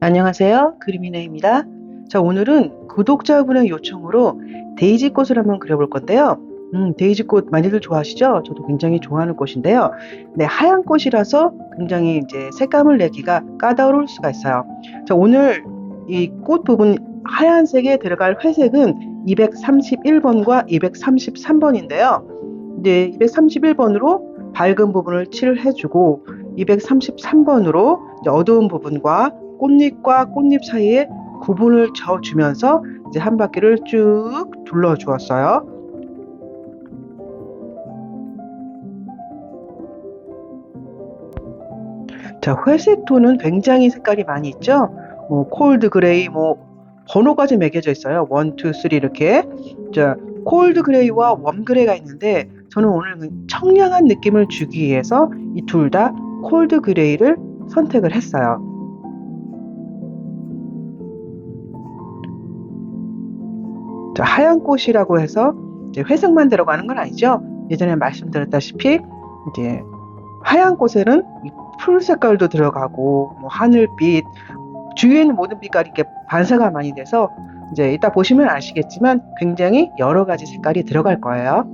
안녕하세요. 그림이네입니다. 자, 오늘은 구독자분의 요청으로 데이지 꽃을 한번 그려볼 건데요. 음, 데이지 꽃 많이들 좋아하시죠? 저도 굉장히 좋아하는 꽃인데요. 네, 하얀 꽃이라서 굉장히 이제 색감을 내기가 까다로울 수가 있어요. 자, 오늘 이 꽃 부분 하얀색에 들어갈 회색은 231번과 233번인데요. 이제 231번으로 밝은 부분을 칠을 해주고 233번으로 어두운 부분과 꽃잎과 꽃잎 사이에 구분을 져주면서 이제 한 바퀴를 쭉 둘러 주었어요. 자, 회색 톤은 굉장히 색깔이 많이 있죠? 뭐, 콜드 그레이, 뭐, 번호까지 매겨져 있어요. 1, 2, 3 이렇게. 자, 콜드 그레이와 웜 그레이가 있는데, 저는 오늘 그 청량한 느낌을 주기 위해서 이 둘 다 콜드 그레이를 선택을 했어요. 하얀 꽃이라고 해서 회색만 들어가는 건 아니죠. 예전에 말씀드렸다시피 이제 하얀 꽃에는 풀 색깔도 들어가고 뭐 하늘빛 주위에 있는 모든 빛깔이 이렇게 반사가 많이 돼서 이제 이따 보시면 아시겠지만 굉장히 여러 가지 색깔이 들어갈 거예요.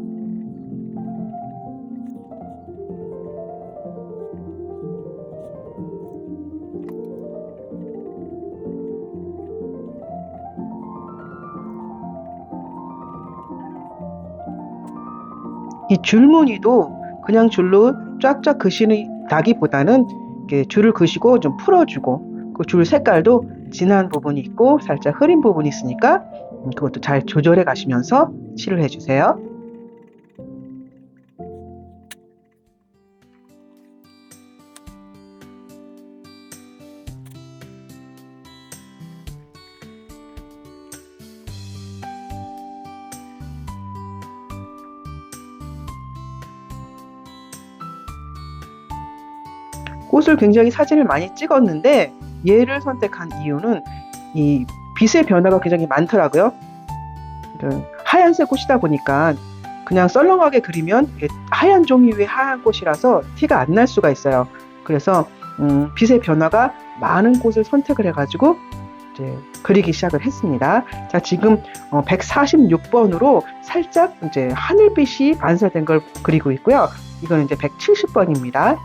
이 줄무늬도 그냥 줄로 쫙쫙 그시다기보다는 이렇게 줄을 그시고 좀 풀어주고 그 줄 색깔도 진한 부분이 있고 살짝 흐린 부분이 있으니까 그것도 잘 조절해 가시면서 칠을 해주세요. 꽃을 굉장히 사진을 많이 찍었는데 얘를 선택한 이유는 이 빛의 변화가 굉장히 많더라고요. 그 하얀색 꽃이다 보니까 그냥 썰렁하게 그리면 하얀 종이 위에 하얀 꽃이라서 티가 안 날 수가 있어요. 그래서 음, 빛의 변화가 많은 꽃을 선택을 해가지고 이제 그리기 시작을 했습니다. 자, 지금 어, 146번으로 살짝 이제 하늘빛이 반사된 걸 그리고 있고요. 이거는 이제 170번입니다.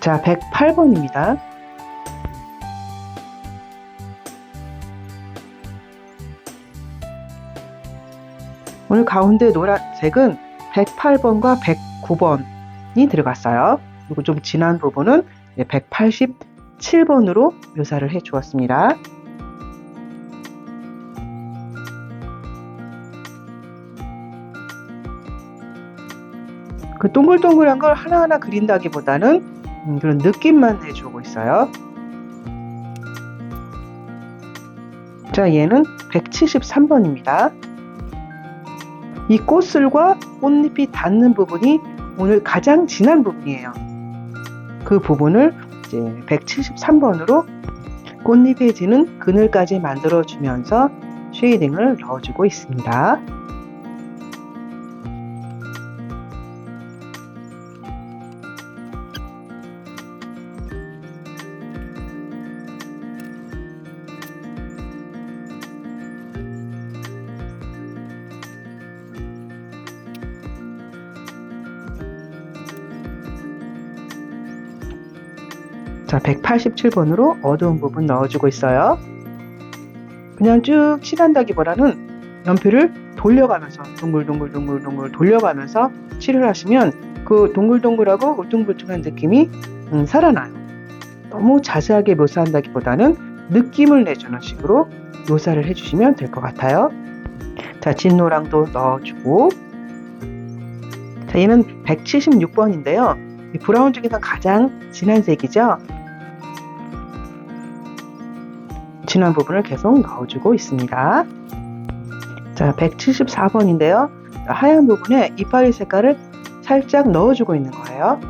자, 108번입니다. 오늘 가운데 노란색은 108번과 109번이 들어갔어요. 그리고 좀 진한 부분은 187번으로 묘사를 해 주었습니다. 그 동글동글한 걸 하나하나 그린다기보다는 음, 그런 느낌만 해주고 있어요. 자, 얘는 173번입니다. 이 꽃술과 꽃잎이 닿는 부분이 오늘 가장 진한 부분이에요. 그 부분을 이제 173번으로 꽃잎에 지는 그늘까지 만들어주면서 쉐이딩을 넣어주고 있습니다. 자, 187번으로 어두운 부분 넣어주고 있어요. 그냥 쭉 칠한다기보다는 연필을 돌려가면서 동글동글동글동글 돌려가면서 칠을 하시면 그 동글동글하고 울퉁불퉁한 느낌이 음, 살아나요. 너무 자세하게 묘사한다기보다는 느낌을 내주는 식으로 묘사를 해주시면 될 것 같아요. 자, 진노랑도 넣어주고 자, 얘는 176번인데요. 브라운 중에서 가장 진한 색이죠. 진한 부분을 계속 넣어주고 있습니다. 자, 174번인데요. 하얀 부분에 이파리 색깔을 살짝 넣어주고 있는 거예요.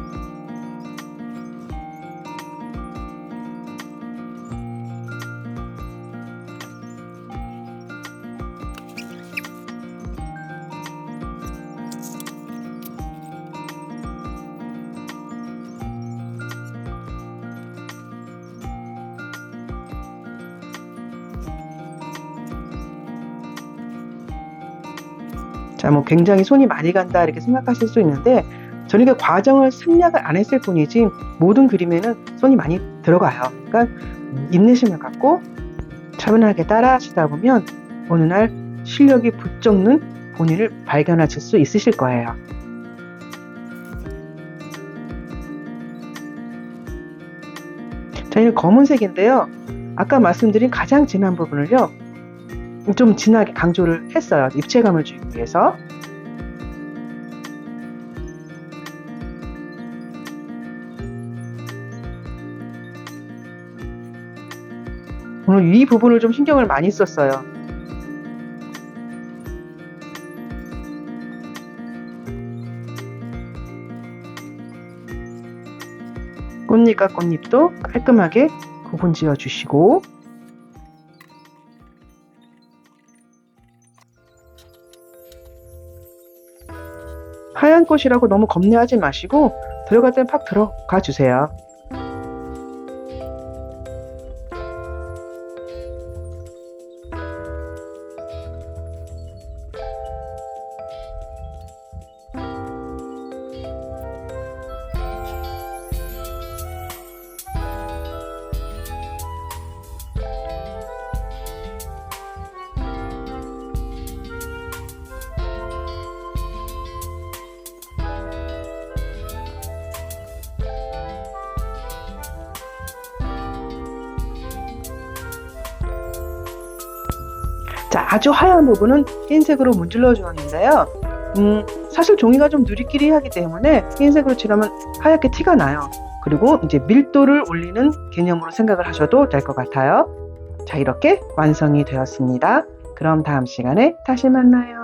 자, 뭐 굉장히 손이 많이 간다 이렇게 생각하실 수 있는데 저는 그 과정을 생략을 안 했을 뿐이지 모든 그림에는 손이 많이 들어가요. 그러니까 인내심을 갖고 차분하게 따라 하시다 보면 어느 날 실력이 붙잡는 본인을 발견하실 수 있으실 거예요. 자, 이 검은색인데요. 아까 말씀드린 가장 진한 부분을요. 좀 진하게 강조를 했어요. 입체감을 주기 위해서. 오늘 이 부분을 좀 신경을 많이 썼어요. 꽃잎과 꽃잎도 깔끔하게 구분 지어 주시고 하얀 꽃이라고 너무 겁내하지 마시고 들어갈 땐 팍 들어가 주세요. 자, 아주 하얀 부분은 흰색으로 문질러 주었는데요. 음, 사실 종이가 좀 누리끼리하기 때문에 흰색으로 칠하면 하얗게 티가 나요. 그리고 이제 밀도를 올리는 개념으로 생각을 하셔도 될 것 같아요. 자, 이렇게 완성이 되었습니다. 그럼 다음 시간에 다시 만나요.